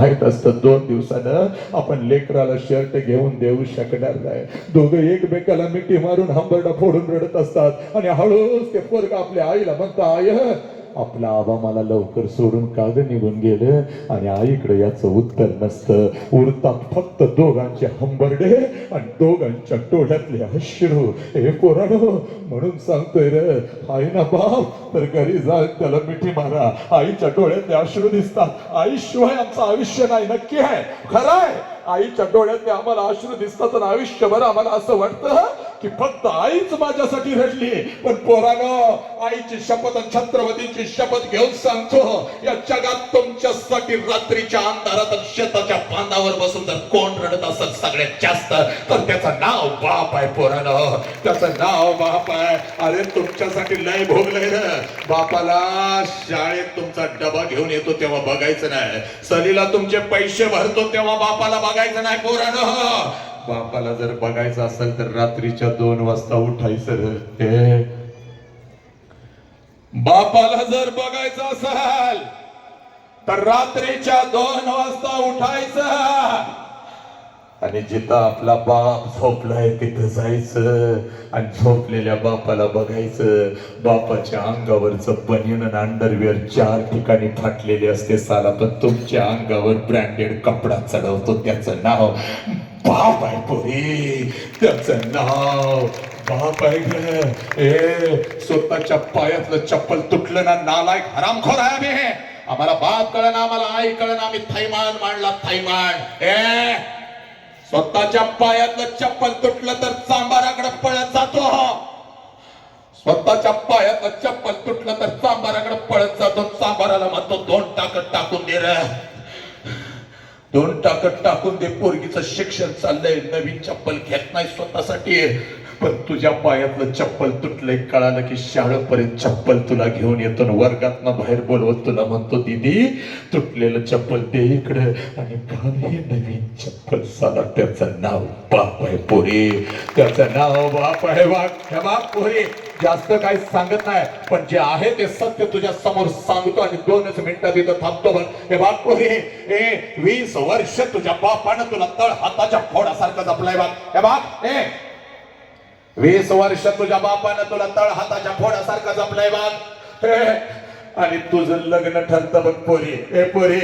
माहीत असतं दोन दिवसानं. आपण लेकराला शर्ट घेऊन देऊ शकणार नाही. दोघं एकमेकाला मिठी मारून हंबरडा फोडून रडत असतात. आणि हळूच ते पोरग आपल्या आईला म्हणता आय आपला आबा मला लवकर सोडून काग निघून गेलं? आणि आईकडे याचं उत्तर नसतं. उरतात फक्त दोघांचे हंबरडे आणि दोघांच्या डोळ्यातले अश्रू. हे पोरानो म्हणून सांगतोय रे आई ना बाप तर घरी जा त्याला मिठी मारा. आईच्या डोळ्यातले अश्रू दिसतात. आईशिवाय आमचं आयुष्य नाही नक्की आहे. खरं आहे. आईच्या डोळ्यातले आम्हाला अश्रू दिसतात आणि आयुष्यभर आम्हाला असं वाटतं की फक्त आईच माझ्यासाठी रडली. पण पोरानं आईची शपथ आणि छत्रपतीची शपथ घेऊन सांगतो या जगात तुमच्यासाठी रात्रीच्या अंधारात शेताच्या बांधावर बसून जर कोण रडत असेल सगळ्यात जास्त तर त्याचं नाव बाप आहे पोरानं. त्याचं नाव बाप आहे. अरे तुमच्यासाठी लय भोगलंय रे. बापाला शाळेत तुमचा डबा घेऊन येतो तेव्हा बघायचं नाही. सलीला तुमचे पैसे भरतो तेव्हा बापाला बघायचं नाही पोरानो. बापाला जर बघायचं असेल तर रात्रीच्या दोन वाजता उठायचं ते. बापाला जर बघायचं असेल तर रात्रीच्या दोन वाजता उठायचं. आणि जिथं आपला बाप झोपलाय तिथं जायचं आणि झोपलेल्या बापाला बघायचं. बापाच्या अंगावरचं बनियन अंडरवेअर चार ठिकाणी फाटलेले असते साला पण तुमच्या अंगावर ब्रँडेड कपडा चढवतो. त्याचं नाव बाप आहे पोरी. त्याचं नाव बाप आहे ग. ए स्वतःच्या पायातलं चप्पल तुटलं ना नालायक हरामखोर आहे आम्ही. आम्हाला बाप कळना आम्हाला आई कळना आम्ही थैमान मांडला थैमान. ए स्वतःच्या पायातलं चप्पल तुटलं तर चांबाराकडे पळत जातो स्वतःच्या पायातलं चप्पल तुटलं तर चांबाराकडे पळत जातो. चांबाराला म्हणतो दोन टाकत टाकून दे रे. दोन टाकत टाकून दे. पोरगीचं शिक्षण चाललंय. नवीन चप्पल घेत नाही स्वतःसाठी. पण तुझ्या पायातलं चप्पल तुटलंय कळालं की शाळेपर्यंत चप्पल तुला घेऊन येतो वर्गात बाहेर बोलवत तुला म्हणतो दीदी तुटलेलं चप्पल दे इकडे. आणि हे नवीन चप्पल साला त्याचं नाव बाप आहे पोरे. त्याचं नाव बाप आहे बाप हे जास्त काही सांगत नाही पण जे आहे ते सत्य तुझ्या समोर सांगतो आणि दोनच मिनिटात इथं थांबतो पण हे बाप हे ए वीस वर्ष तुझ्या बापानं तुला तळ हाताच्या फोडासारखं जपलाय बाप हे बाप ए वीस वर्ष तुझ्या बापानं तुला तळ हाताच्या फोडासारखा जपलाय बाग आणि तुझं लग्न ठरतं बघ पोरी. ए पोरी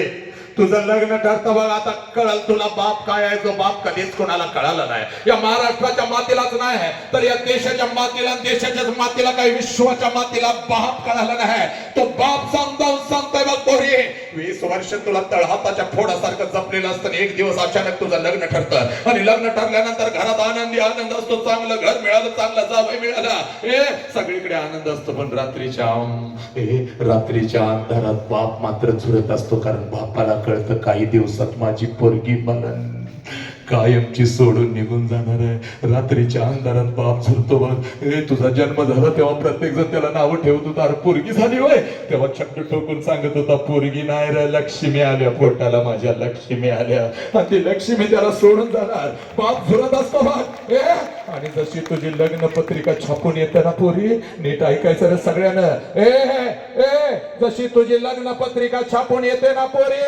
तुझं लग्न ठरतं बघ. आता कळल तुला बाप काय आहे? तो बाप कधीच कोणाला कळाला नाही. या महाराष्ट्राच्या मातीलाच नाही तर या देशाच्या मातीला देशाच्याच देशाच्या मातीला काही विश्वाच्या मातीला बाप कळाला नाही. तो बाप समजावून सांगतोय बघ पोरी. वीस वर्ष तुला तळहाताच्या फोडासारखं जपलेलं असतं एक दिवस अचानक तुझं लग्न ठरतं. आणि लग्न ठरल्यानंतर घरात आनंदी आनंद असतो चांगलं घर मिळालं चांगला जावई मिळाला. ए सगळीकडे आनंद असतो पण रात्रीच्या ए रात्रीच्या अंधारात बाप मात्र झुरत असतो कारण बापाला कळतं काही दिवसात माझी पोरगी मला कायमची सोडून निघून जाणार आहे. रात्रीच्या अंधारात बाप झुरतो बघ. ए तुझा जन्म झाला तेव्हा प्रत्येक जण त्याला नावं ठेवत होता. अरे पोरगी झाली होय. तेव्हा चक्क ठोकून सांगत होता पोरगी नाही रे लक्ष्मी आल्या पोटाला माझ्या लक्ष्मी आल्या. आणि ती लक्ष्मी त्याला सोडून जाणार. बाप झुरत असतो बघ. ए आणि जशी तुझी लग्न पत्रिका छापून येते ना पोरी नीट ऐकायचं रे सगळ्यांना. ए ए जशी तुझी लग्न पत्रिका छापून येते ना पोरी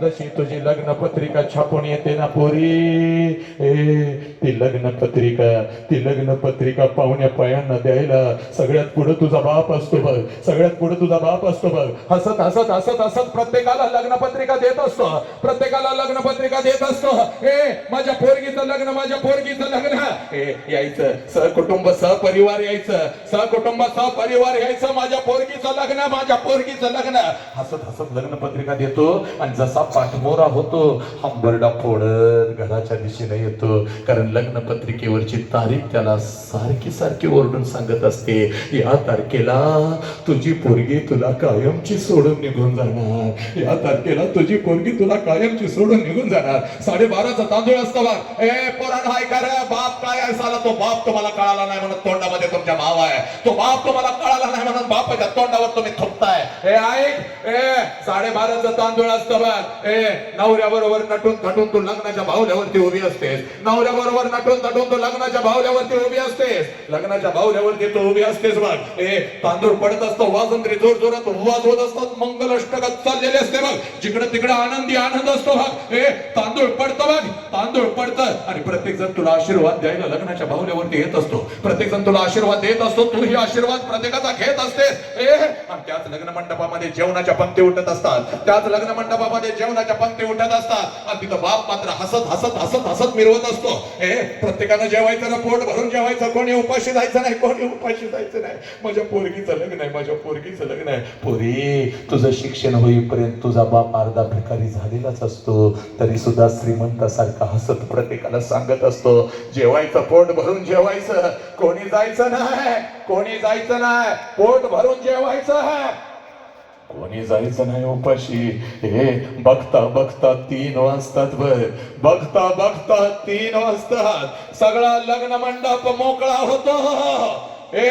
जशी तुझी लग्न पत्रिका छापून येते ना पोरी ए ती लग्न पत्रिका ती लग्न पत्रिका पाहुण्या पायांना द्यायला सगळ्यात पुढे तुझा बाप असतो बघ. सगळ्यात पुढे तुझा बाप असतो बघ. हसत हसत हसत हसत प्रत्येकाला लग्न पत्रिका देत असतो. प्रत्येकाला लग्न पत्रिका देत असतो. ए माझ्या पोरगीचं लग्न माझ्या पोरगीचं लग्न. ए यायचं. सहकुटुंब सहपरिवार यायचं. सहकुटुंब सहपरिवार यायचं. माझ्या पोरगीचं लग्न माझ्या पोरगीचं लग्न. हसत हसत लग्न पत्रिका देतो. आणि जसा पाठमोरा होतो हंबरडा फोडत घराच्या दिशेने येतो. कारण लग्न पत्रिकेवरची तारीख त्याला सारखी सारखी ओरडून सांगत असते. या तारखेला तुझी पोरगी तुला कायमची सोडून निघून जाणार. या तारखेला तुझी पोरगी तुला कायमची सोडून निघून जाणार. साडेबाराचा तांदूळ असतो बघ. ए पोरांनो हाय रे? बाप काय आहे साला तो? बाप तुम्हाला कळाला नाही म्हणत तोंडामध्ये तुमच्या भाव आहे. तो बाप तुम्हाला कळाला नाही म्हणत बापाच्या तोंडावर तुम्ही थोपताय हे ऐक. ए साडेबाराचा तांदूळ असतो बघ. ए नवऱ्याबरोबर नटून थटून तू लग्नाच्या बाहुल्यावरती उभी असतेस. नवऱ्याबरोबर नटून नटून तू लग्नाच्या बाहुल्यावरती उभी असतेस. लग्नाच्या बाहुल्यावरती तू उभी असतेस बघ. हे तांदूळ पडत असतो वाजंत्री जोर जोरात वाजवत असतात मंगल अष्टकात चाललेले असते बघ. जिकडे तिकडे आनंदी आनंद असतो बघ. हे तांदूळ पडतं बघ. तांदूळ पडतं. आणि प्रत्येक जण तुला आशीर्वाद द्यायला लग्नाच्या बाहुल्यावरती येत असतो. प्रत्येक जण तुला आशीर्वाद देत असतो. तूही आशीर्वाद प्रत्येकाचा घेत असतेस. ए आणि त्याच लग्न मंडपामध्ये जेवणाच्या पंक्ती उठत असतात. त्याच लग्न मंडपामध्ये जेवणाच्या पंक्ती उठत असतात. आणि तिथं बाप मात्र हसत हसत हसत हसत मिरवत असतो. हे प्रत्येकानं जेवायचं ना पोट भरून जेवायचं. कोणी उपाशी जायचं नाही कोणी उपाशी जायचं नाही. माझ्या पोरगीचं लग्न आहे माझ्या पोरगीचं लग्न आहे. पोरी तुझं शिक्षण होईपर्यंत तुझा बाप अर्धा भिकारी झालेलाच असतो. तरी सुद्धा श्रीमंतासारखा हसत प्रत्येकाला सांगत असतो जेवायचं पोट भरून जेवायचं. कोणी जायचं नाही कोणी जायचं नाही. पोट भरून जेवायचं कोणी जायचं नाही उपाशी? हे बघता बघता तीन वाजतात बर बघता बघता तीन वाजतात. सगळा लग्न मंडप मोकळा होतो. ए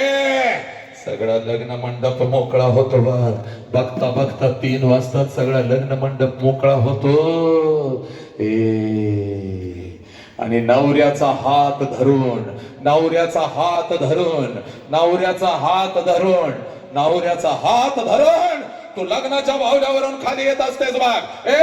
सगळा लग्न मंडप मोकळा होतो बघ बघता बघता तीन वाजतात. सगळा लग्न मंडप मोकळा होतो. ए आणि नवऱ्याचा हात धरून नवऱ्याचा हात धरून नवऱ्याचा हात धरून नवऱ्याचा हात धरून तू लग्नाच्या बाहुल्यावरून खाली येत असतेस बघ. ए!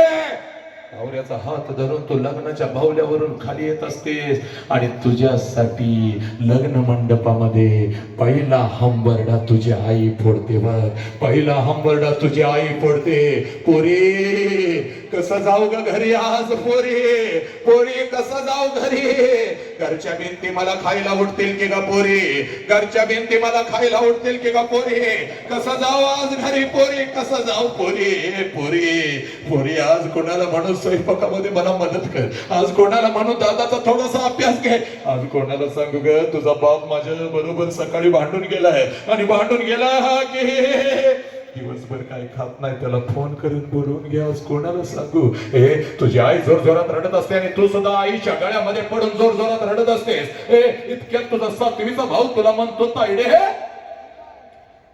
नवऱ्याचा हात धरून तू लग्नाच्या बाहुल्यावरून खाली येत असतेस. आणि तुझ्यासाठी लग्न मंडपामध्ये पहिला हंबरडा तुझी आई फोडते बघ. पहिला हंबरडा तुझी आई फोडते. पोरे! कसं जाऊ ग घरी आज पोरी? पोरी कसं जाऊ घरी? घरच्या भिंती मला खायला उठतील की ग पोरी? घरच्या भिंती मला खायला उठतील की ग पोरी? कसं जाऊ आज घरी पोरी? कसं जाऊ पोरी? पोरी पोरी आज कोणाला म्हणून स्वयंपाकामध्ये मला मदत कर. आज कोणाला म्हणून दादाचा थोडासा अभ्यास घे. आज कोणाला सांगू ग तुझा बाप माझ्या बरोबर सकाळी भांडून गेलाय. आणि भांडून गेला हा की दिवसभर काय खात नाही त्याला फोन करून बोलवून घ्या कोणाला सांगू? ए तुझी आई जोर जोरात रडत असते आणि तू सुद्धा आईच्या गळ्यामध्ये पडून जोर जोरात रडत असतेस. ए इतक्यात तुझा सातवीचा भाऊ तुला म्हणतो तायडे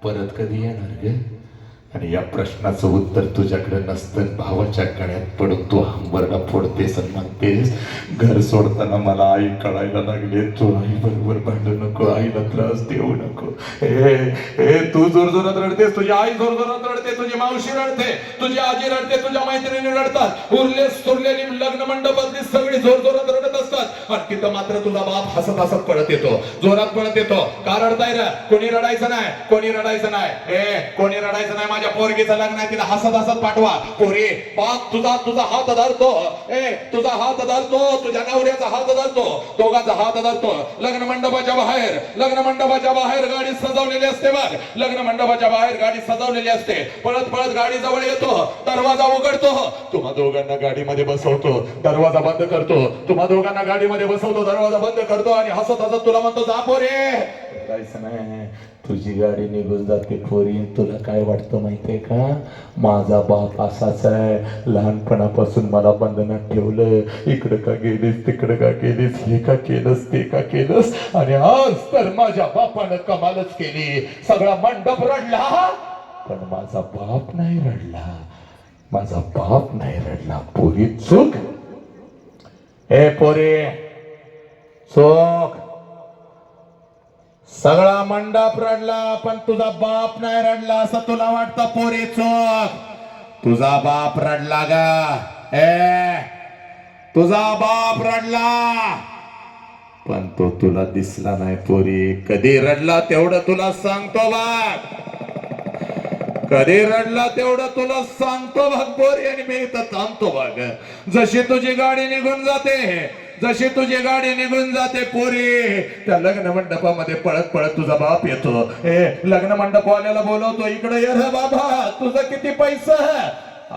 परत कधी येणार ग? आणि या प्रश्नाचं उत्तर तुझ्याकडे नसतं भावाच्या गळ्यात पडून तू हंबरडा फोडतेस आणि म्हणतेस घर सोडताना मला आई कळायला लागले तू आई बरोबर भांडू नको आईला त्रास देऊ नको. हे ए तू जोर जोरात रडतेस तुझी आई जोर जोरात रडते तुझी मावशी रडते तुझी आजी रडते तुझ्या मैत्रिणी रडतात. उरले सुरलेली लग्न मंडपातली सगळी जोर जोरात रडत असतात. आणि तिथं मात्र तुझा बाप हसत हसत पडत येतो जोरात पडत येतो. का रडताय ना कोणी रडायचं नाही कोणी रडायचं नाही. ए कोणी रडायचं नाही माझ्या पोरगीचं लग्न आहे तिला हसत हसत पाठवा. पोरे बाप तुझा तुझा हात धरतो. ए तुझा हात धरतो तुझ्या नवऱ्याचा हात धरतो. दोघांचा हात धरतो. लग्न मंडपाच्या बाहेर लग्न मंडपाच्या बाहेर गाडी सजवलेली असते बघ. लग्न मंडपाच्या बाहेर गाडी सजवलेली असते. पळत पळत गाडी जवळ येतो. दरवाजा उघडतो. तुम्हा दोघांना गाडीमध्ये बसवतो. दरवाजा बंद करतो. तुम्हा दोघांना गाडीमध्ये बसवतो. दरवाजा बंद करतो आणि हसत हसत तुला म्हणतो जा पोरे. जायचं नाही. तुझी गाडी निघून जाते पोरी तुला काय वाटतं माहितीये का? माझा बाप असाच आहे. लहानपणापासून मला बंधनात ठेवलं इकडं का गेलीस तिकडं का गेलीस हे का केलंस ते का केलंस? आणि आज तर माझ्या बापानं कमालच केली. सगळा मंडप रडला. पण माझा बाप नाही रडला. माझा बाप नाही रडला. पोरी चूक. हे पोरे चूक सगळा मंडप रडला पण तुझा बाप नाही रडला असं तुला वाटतं पोरी चोख तुझा बाप रडला ग. ए तुझा बाप रडला. पण तो तुला दिसला नाही पोरी. कधी रडला तेवढं तुला सांगतो बघ. कधी रडला तेवढं तुला सांगतो बघ पोरी. आणि मी इथं थांबतो बघ. जशी तुझी गाडी निघून जाते जशी तुझी गाडी निघून जाते पोरी. त्या लग्न मंडपामध्ये पळत पळत तुझा बाप येतो. ए लग्न मंडपवाल्याला बोलवतो इकडे ये रे बाबा तुझं किती पैसा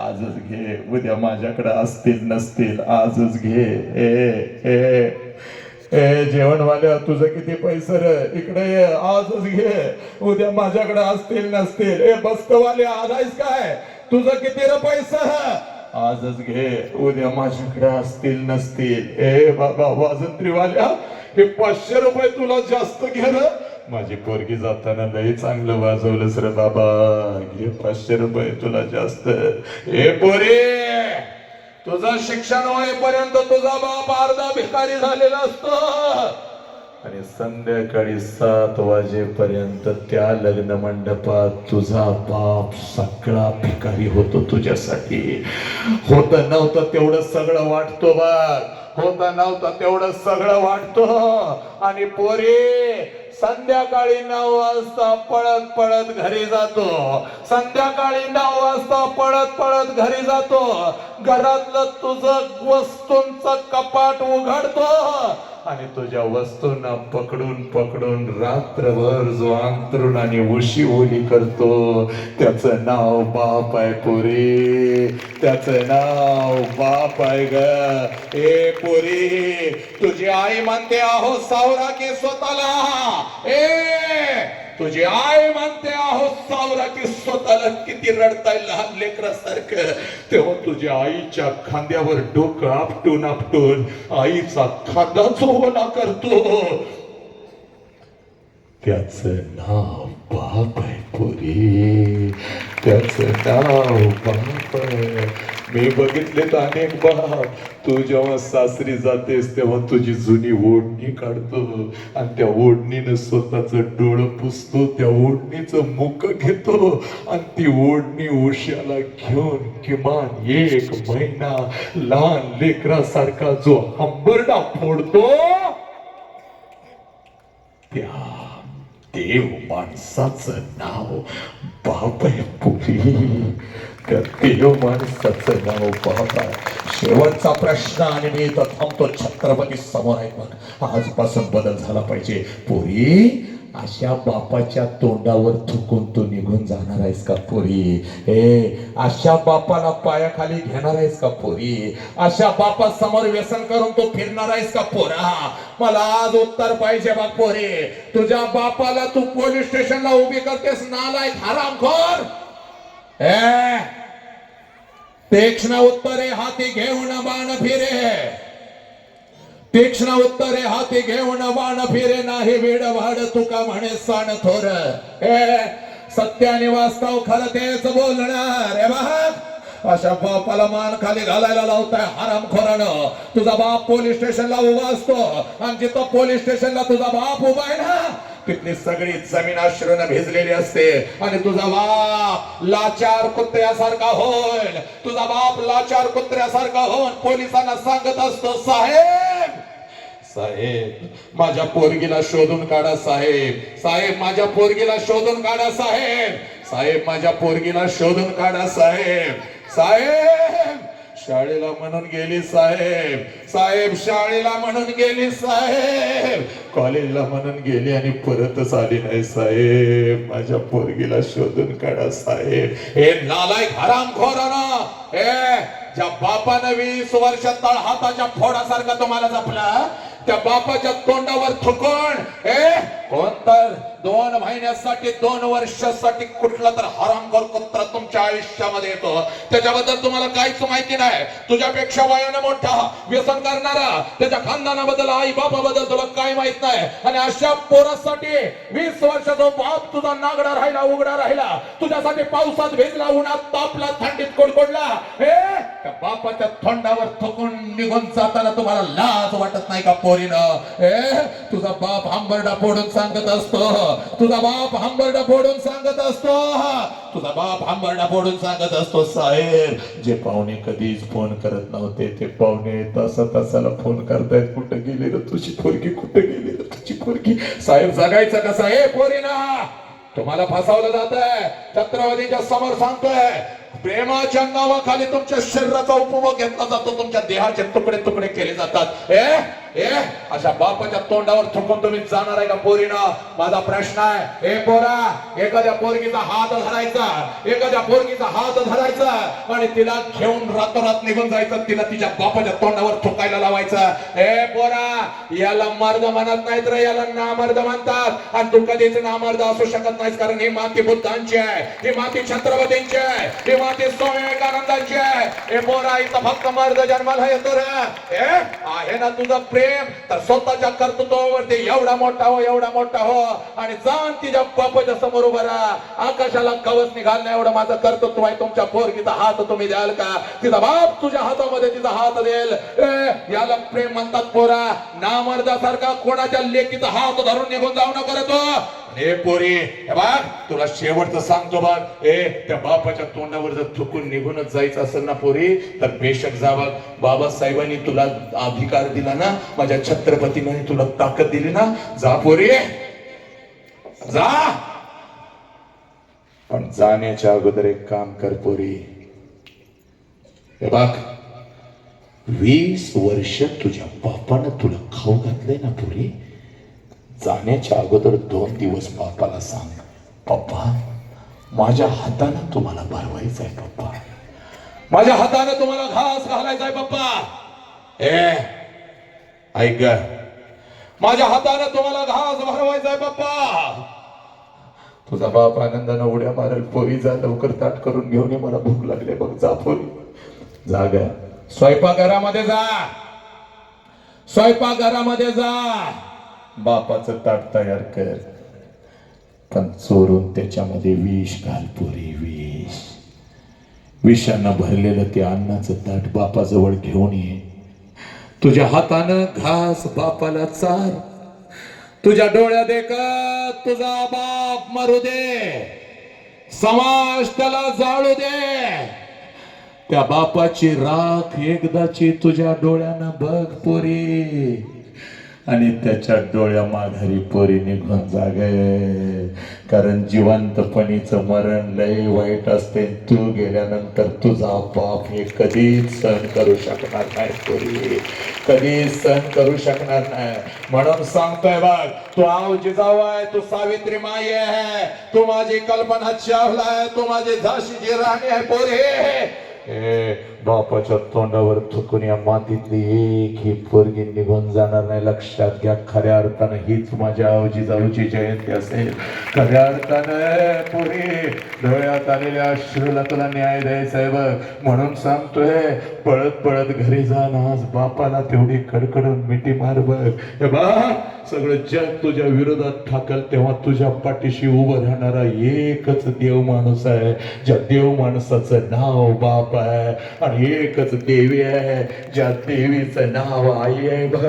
आजच घे उद्या माझ्याकडे असतील नसतील आजच घे. ए ए ए जेवणवाल्या तुझं किती पैसे रे? इकडे ये आजच घे उद्या माझ्याकडे असतील नसतील. ए बस्तवाले आज काय? तुझं किती रे पैसा आजच घे. उद्या माझ्याकडे असतील नसतील. ए बाबा वाजंत्रीवाल्या हे पाचशे रुपये तुला जास्त घे माझी पोरगी जाताना लई चांगलं वाजवलंस रे बाबा. घे पाचशे रुपये तुला जास्त. ए पोरे तुझं शिक्षण होईपर्यंत तुझा बाप अर्धा भिकारी झालेला असतो. आणि संध्याकाळी सात वाजेपर्यंत त्या लग्न मंडपात तुझा बाप सगळा भिकारी होतो तुझ्यासाठी. होत नव्हतं तेवढं सगळं वाटतो बघ. होत नव्हतं तेवढं सगळं वाटतो. आणि पोरी संध्याकाळी नऊ वाजता पळत पळत घरी जातो. संध्याकाळी नऊ वाजता पळत पळत घरी जातो. घरातलं तुझं वस्तूंच कपाट उघडतो. आणि तुझ्या वस्तूंना पकडून पकडून रात्रभर जो अंतरुण आणि उशी ओली करतो त्याचं नाव बाप आहे पोरी. त्याचं नाव बाप आहे ग. ए पोरी तुझी आई म्हणते आहो सावरा की स्वतःला. ए! तुझी आई म्हणते आहो सावरा की स्वतःला किती रडताय लहान लेकरासारखं. तेव्हा तुझ्या आईच्या खांद्यावर डोकं आपटून आपटून आईचा खांदा चोवला करतो. त्याच नाव बाप आहे पुरी. त्याच नाव बाप आहे मी बघितलेत अनेक बाप तू जेव्हा सासरी जातेस तेव्हा तुझी जुनी ओढणी काढतो. आणि त्या ओढणीनं स्वतःच डोळं पुसतो त्या ओढणीचं मुख घेतो. आणि ती ओढणी उशाला घेऊन किमान एक महिना लहान लेकरासारखा जो हंबरडा फोडतो त्या देव माणसाचं नाव बाप आहे पुरी. त्या देव माणसाचं नाव शेवटचा प्रश्न आणि मी इथं थांबतो छत्रपती समोर आहे पण आजपासून बदल झाला पाहिजे. पुरी अशा बापाच्या तोंडावर थुकून तू निघून जाणार आहेस का पोरी? ए अशा बापाला पायाखाली घेणार आहेस का पोरी? अशा बापा समोर व्यसन करून तू फिरणार आहेस का पोरा? मला आज उत्तर पाहिजे बाप पोरी. तुझ्या बापाला तू पोलीस स्टेशनला उभी करतेस नालायक हरामखोर. ए तीक्ष्ण उत्तरे हाती घेऊन बाण फिरे. तीक्ष्ण उत्तरे हाती घेऊन बाण फिरे नाही वेड वाढ तुका म्हणे सण थोर. सत्याने वास्तव खर तेच बोलणार. रे बाप अशा बापाला मान खाली घालायला लावताय हराम खोरानं तुझा बाप पोलीस स्टेशनला उभा असतो आणि जिथं पोलीस स्टेशनला तुझा बाप उभा आहे ना तिथली सगळी जमीन आश्रयनं भिजलेली असते. आणि तुझा बाप लाचार कुत्र्यासारखा होईल. तुझा बाप लाचार कुत्र्यासारखा होऊन पोलिसांना सांगत असतो साहेब साहेब माझ्या पोरगीला शोधून काढा साहेब. साहेब माझ्या पोरगीला शोधून काढा साहेब. साहेब माझ्या पोरगीला शोधून काढा साहेब. साहेब शाळेला म्हणून गेली साहेब. साहेब शाळेला म्हणून गेली साहेब. कॉलेजला म्हणून गेली आणि परतच आली नाही साहेब. माझ्या पोरगीला शोधून काढा साहेब. हे नालायक हरामखोराना हे ज्या बापानं वीस वर्ष तळ हाताच्या फोडासारखा तुम्हाला जपला त्या बापाच्या तोंडावर थुकण हे कोण तर दोन महिन्यासाठी दोन वर्षासाठी कुठला तर हरामखोर कुत्रा तुमच्या आयुष्यामध्ये येतो. त्याच्याबद्दल तुम्हाला काहीच माहिती नाही. तुझ्यापेक्षा वयानं मोठा व्यसन करणारा त्याच्या खानदानाबद्दल आई बाबाबद्दल तुला काय माहीत नाही. आणि अशा पोरासाठी वीस वर्षाचा बाप तुझा नागडा राहिला उघडा राहिला. तुझ्यासाठी पावसात भेजला उन्हात तापला थंडीत कोडकोडला. हे? बापाच्या थोंडावर थकून निघून जाताना तुम्हाला लाज वाटत नाही का पोरीनं? ए तुझा बाप आंबरडा फोडून सांगत असतो. तुझा बाप हांबरडा फोडून सांगत असतो. तुझा बाप हांबरडा फोडून सांगत असतो साहेब. जे पाहुणे कधीच फोन करत नव्हते ते पाहुणे तासा तासाला फोन करतायत. कुठं गेले रे तुझी पोरगी? कुठं गेली रे तुझी पोरगी? साहेब जगायचं कसं पोरी ना. तुम्हाला फसवलं जात आहे छत्रपतीच्या समोर सांगतोय. प्रेमाच्या नावाखाली तुमच्या शरीराचा उपभोग घेतला जातो. तुमच्या देहाचे तुकडे तुकडे केले जातात. ए अशा बापाच्या तोंडावर थुकून तुम्ही जाणार आहे का पोरीनं? माझा प्रश्न आहे. हे पोरा एखाद्या पोरगीचा हात धरायचा. एखाद्या पोरगीचा हात धरायचा. आणि तिला घेऊन रातोरात निघून जायचं. तिला तिच्या बापाच्या तोंडावर थुकायला लावायचं. ए पोरा याला मर्द म्हणत नाहीत रे याला नामर्द म्हणतात. आणि तू कधीच नामर्द असू शकत नाहीस कारण ही माती बुद्धांची आहे. ही माती छत्रपतींची आहे. ही माती स्वामी विवेकानंदांची आहे. ए पोरा इथं फक्त मर्द जन्माला येतो रे. ए आहे ना तुझं प्रेम? प्रेम तर स्वतःच्या कर्तृत्वावरती एवढा मोठा हो एवढा मोठा हो आणि जाण तिच्या बापाच्या समोर उभा राहा. आकाशाला कवच निघाल नाही एवढं माझं कर्तृत्व आहे. तुमच्या पोरगीचा हात तुम्ही द्याल का? तिचा बाप तुझ्या हातामध्ये तिचा हात देईल. याला प्रेम म्हणतात पोरा. नामर्दासारखा कोणाच्या लेकीचा हात धरून निघून जाऊ नका तो. हे पोरी हे बघ तुला शेवटचं सांगतो बघ. ए त्या बापाच्या तोंडावर जर थुकून निघूनच जायचं असेल ना पोरी तर बेशक जा बघ. बाबासाहेबांनी तुला अधिकार दिला ना माझ्या छत्रपतीने तुला ताकद दिली ना जा पोरी. जा. पण जाण्याच्या अगोदर एक काम कर पोरी. हे बाग वीस वर्ष तुझ्या बापानं तुला खाऊ घातलंय ना पोरी? जाण्याच्या अगोदर दोन दिवस बापाला सांग पप्पा माझ्या हातानं तुम्हाला भरवायचंय पप्पा. माझ्या हातानं तुम्हाला घास घालायचाय पप्पा. ए ऐक ग. माझ्या हातानं तुम्हाला घास भरवायचाय पप्पा. तुझा बाप आनंदानं उड्या मारल पोरी जा लवकर ताट करून घेऊन ये मला भूक लागली बघ जा पोरी. जा ग. स्वयंपाकघरामध्ये जा. स्वयंपाकघरामध्ये जा. बापाचं ताट तयार कर. पण चोरून त्याच्यामध्ये विष घाल पुरी विष. विषानं भरलेलं ते अन्नाचं ताट बापाजवळ घेऊन ये. तुझ्या हातानं घास बापाला चार. तुझ्या डोळ्या देखत तुझा बाप मरू दे. समाज त्याला जाळू दे. त्या बापाची राख एकदाची तुझ्या डोळ्यानं बघ पोरी. आणि त्याच्या डोळ्या माघारी पोरी निघून जागे. कारण जिवंतपणीचं मरण लय वाईट असते तू गेल्यानंतर तुझा बाप हे कधीच सहन करू शकणार नाही पोरी. कधीच सहन करू शकणार नाही. म्हणून सांगतोय बघ तू आव जिजाऊ आहे तू सावित्री माई आहे. तू माझी कल्पना चावला आहे तू माझी झाशीची राणी आहे पोरी. बापाच्या तोंडावर थुकून या मातीतली एक ही पोरगी निघून जाणार नाही. लक्षात घ्या खऱ्या अर्थानं हीच माझ्या आजी जाऊची जयंती असेल. खऱ्या अर्थानं पुरी डोळ्यात आलेल्या अश्रूला तुला न्याय द्यायचा आहे बघ. म्हणून सांगतोय पळत पळत घरी जाण आज बापाला तेवढी कडकडून मिठी मार बघ. हे बा सगळं जग तुझ्या विरोधात ठाकल तेव्हा तुझ्या पाठीशी उभं राहणारा एकच देव माणूस आहे. ज्या देव माणसाचं नाव बाप आहे. एकच देवी आहे ज्या देवीचं नाव आई आहे बघ.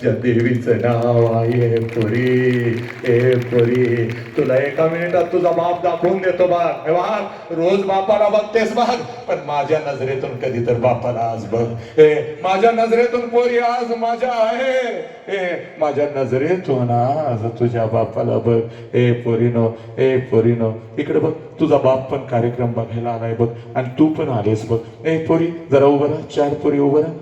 ज्या देवीचं नाव आई आहे पुरी ए पुरी. तुला एका मिनिटात तुझा बाप दाखवून देतो बघ. हे बघ रोज बापाला बघतेस बघ. पण माझ्या नजरेतून कधी तर बापाला आज बघ. हे माझ्या नजरेतून पोरी आज माझ्या आहे. ए माझ्या नजरेतून आज तुझ्या बापाला बघ. ए पोरीनो ए पोरीनो इकडे बघ. तुझा बाप पण कार्यक्रम बघायला आलाय बघ. आणि तू पण आलेस बघ. ए पोरी जरा उभं राहा चार पोरी उभं राहा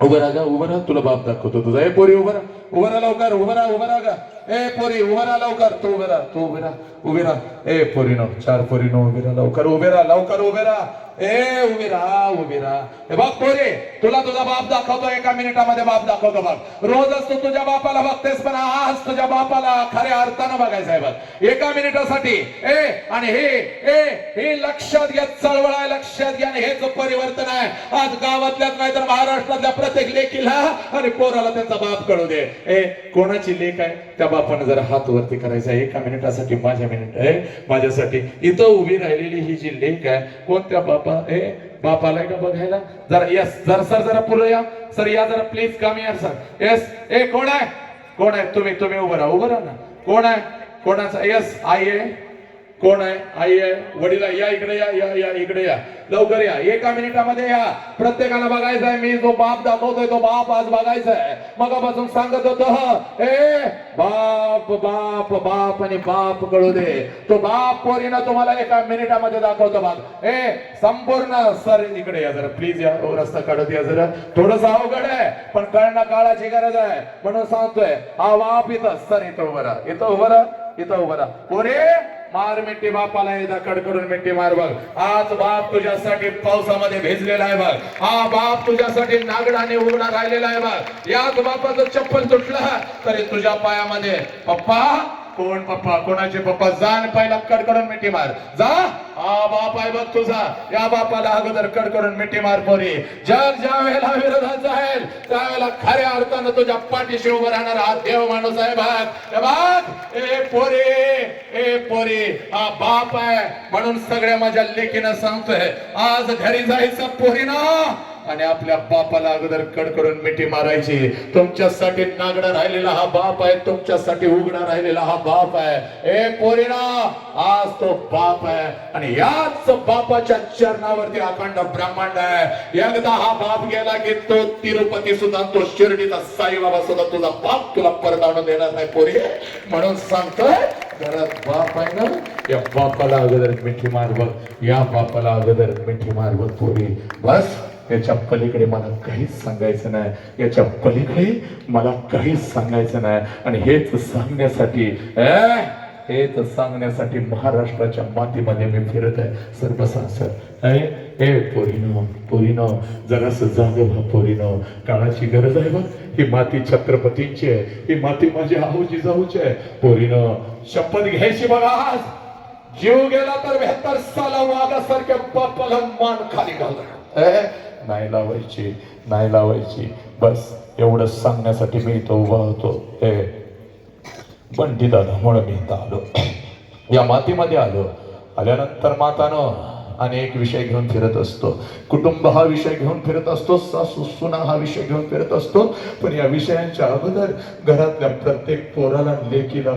उभं राहा उभं राहा तुला बाप दाखवतो तुझा ए पोरी उभं राहा उभं राहा लवकर उभं राहा उभं राहा ए पोरी उभं राहा लवकर तू उभे राहा तू उभे राहा उभे राहा ए पोरीनो चार पोरीनो उभे राहा लवकर उभे राहा लवकर उभे राहा ए उभी राहा उभी राहा. हे बघ पोरे तुला तुझा बाप दाखवतो एका मिनिटामध्ये बाप दाखवतो बघ. रोजच तू तुझ्या बापाला बघतेस पण आज तुझ्या बापाला खऱ्या अर्थानं बघायचं आहे बघ. एका मिनिटासाठी ए आणि हे ए हे लक्षात घ्या चळवळ आहे लक्षात घ्या आणि हेच परिवर्तन आहे. आज गावातल्याच नाही तर महाराष्ट्रातल्या प्रत्येक लेखीला आणि पोराला त्यांचा बाप कळू दे. ए कोणाची लेख आहे? त्या बापानं जरा हात वरती करायचा एका मिनिटासाठी माझ्या मिनिट आहे माझ्यासाठी इथं उभी राहिलेली ही जी लेख आहे कोणत्या बाप बापा ए बाप आलाय का बघायला. जरा यस जरा सर जरा पुढे या. सर या जरा प्लीज कम या सर येस ए कोण आहे? कोण आहे? तुम्ही तुम्ही उभं राहा उभं राहा ना. कोण आहे? कोणाचा? यस आई आहे कोण आहे? आई आहे. वडील आहे. या इकडे या या या इकडे या. लवकर या. एका मिनिटामध्ये या. प्रत्येकाला बघायचं आहे. मी जो बाप दाखवतोय तो बाप आज बघायचा आहे. मगापासून सांगत होतो ए बाप बाप बाप आणि बाप कळू दे. तो बाप पोरीनं तुम्हाला एका मिनिटामध्ये दाखवतो बाप ए संपूर्ण सर इकडे या जरा. प्लीज या. रस्ता काढत या जरा. थोडस अवघड आहे पण कळणं काळाची गरज आहे. म्हणून सांगतोय हा बाप इथं. सर इथं उभं राहा. इथं उभं राहा. इथं उभं राहा. पोरे मार मिठी बापाला एकदा कडकडून मिठी मार बघ. आज बाप तुझ्यासाठी पावसामध्ये भेजलेला आहे बघ. हा बाप तुझ्यासाठी नागडाने उघडा राहिलेला आहे बघ. याच बापाचं चप्पल तुटलं तरी तुझ्या पायामध्ये पप्पा कोण पप्पा कोणाचे पप्पा? जाण पहिला कडकडून मिठी मार. जा. हा बाप आहे बघ तुझा. या बापाला अगोदर कडकडून मिठी मार पोरी. जग ज्या वेळेला विरोधात जाईल त्यावेळेला खऱ्या अर्थानं तुझ्या पाठीशी उभं राहणार हा देव माणूस आहे बघ. हे बघ. ए पोरी ए पोरी. हा बाप आहे म्हणून सगळ्या माझ्या लेकीनं सांगतोय आज घरी जायचं पोरी ना आणि आपल्या बापाला अगोदर कडकडून मिठी मारायची. तुमच्यासाठी नागडा राहिलेला हा बाप आहे तुमच्यासाठी उघडा राहिलेला हा बाप आहे. ए पोरीना आज तो बाप आहे आणि याच बापाच्या चरणावरती अखंड ब्रह्मांड आहे. एकदा हा बाप गेला की तो तिरुपती सुद्धा तो शिर्डीचा साईबाबा सुद्धा तुझा बाप तुला परत आणून देणार नाही पोरी. म्हणून सांगतोय घरात बाप आहे ना या बापाला अगोदर मिठी मार बघ. या बापाला अगोदर मिठी मार बघ पोरी. बस. याच्या पलीकडे मला काहीच सांगायचं नाही. याच्या पलीकडे मला काहीच सांगायचं नाही. आणि हेच सांगण्यासाठी हेच सांगण्यासाठी महाराष्ट्राच्या मातीमध्ये मी फिरत आहे. सर सर पोरीनो पोरीनो जरास जाग व्हा पोरीनो. काळाची गरज आहे बघ. ही माती छत्रपतींची आहे. ही माती माझी आऊजी जाऊची आहे. पोरीनो शपथ घ्यायची बघा आज. जीव गेला तर बेहत्तर साला वाघासारख्या बापाला मान खाली घालणार. नाही लावायची नाही लावायची. बस एवढं सांगण्यासाठी मी इथं उभा होतो. हे. बंटी दादा म्हणून मी इथं आलो. या मातीमध्ये आलो. आल्यानंतर मातानं अनेक विषय घेऊन फिरत असतो. कुटुंब हा विषय घेऊन फिरत असतो सासू सुना हा विषय घेऊन फिरत असतो. पण या विषयांच्या अगोदर घरातल्या प्रत्येक पोराला लेकीला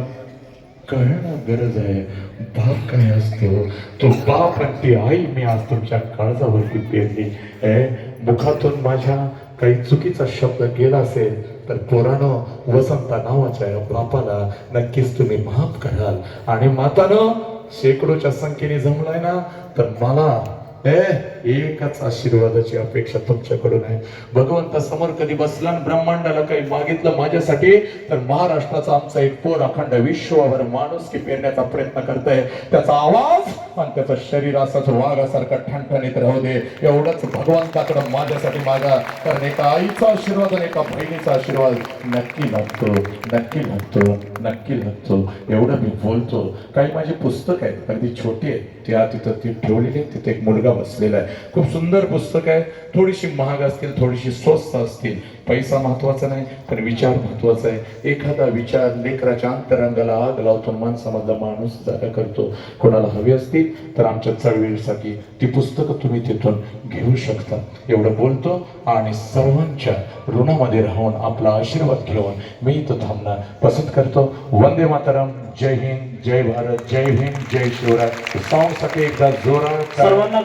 कळणं गरज आहे. बाप काय असतो? तो बाप आणि ती आई मी आज तुमच्या काळजावरती पेरली. ए मुखातून माझ्या काही चुकीचा शब्द गेला असेल तर पोरानं वसंता नावाच्या या बापाला नक्कीच तुम्ही माफ कराल. आणि मातानं शेकडोच्या संख्येने जमलाय ना? तर मला एकच आशीर्वादाची अपेक्षा तुमच्याकडून आहे. भगवंता समोर कधी बसला आणि ब्रह्मांडाला काही मागितलं माझ्यासाठी तर महाराष्ट्राचा आमचा एक पोर अखंड विश्वभर माणूस की पेरण्याचा प्रयत्न करतोय. त्याचा आवाज आणि त्याचं शरीर असाच वाघासारखा ठणठणीत राहू दे. एवढंच भगवंताकडे माझ्यासाठी मागा. कारण एका आईचा आशीर्वाद आणि एका बहिणीचा आशीर्वाद. नक्की लागतो नक्की लागतो नक्की लागतो एवढं मी बोलतो. काही माझी पुस्तक आहेत अगदी छोटी आहेत. त्या तिथं ती ठेवलेली तिथे एक मुलगा बसलेला आहे. खूप सुंदर पुस्तक आहे. थोडीशी महाग असतील थोडीशी स्वस्त असतील. पैसा महत्त्वाचा नाही पण विचार महत्त्वाचा आहे. एखादा विचार लेकराच्या अंतरंगाला आग लावतो माणसामधला माणूस जागा करतो. कोणाला हवी असतील तर आमच्या चळवळीसाठी ती पुस्तकं तुम्ही तिथून घेऊ शकता. एवढं बोलतो आणि सर्वांच्या ऋणामध्ये राहून आपला आशीर्वाद घेऊन मी इथं थांबणं पसंत करतो वंदे मातरम. जय हिंद जय भारत. जय हिंद जय शिवराय. सॉंगसाठी एकदा जोरात. सर्वांना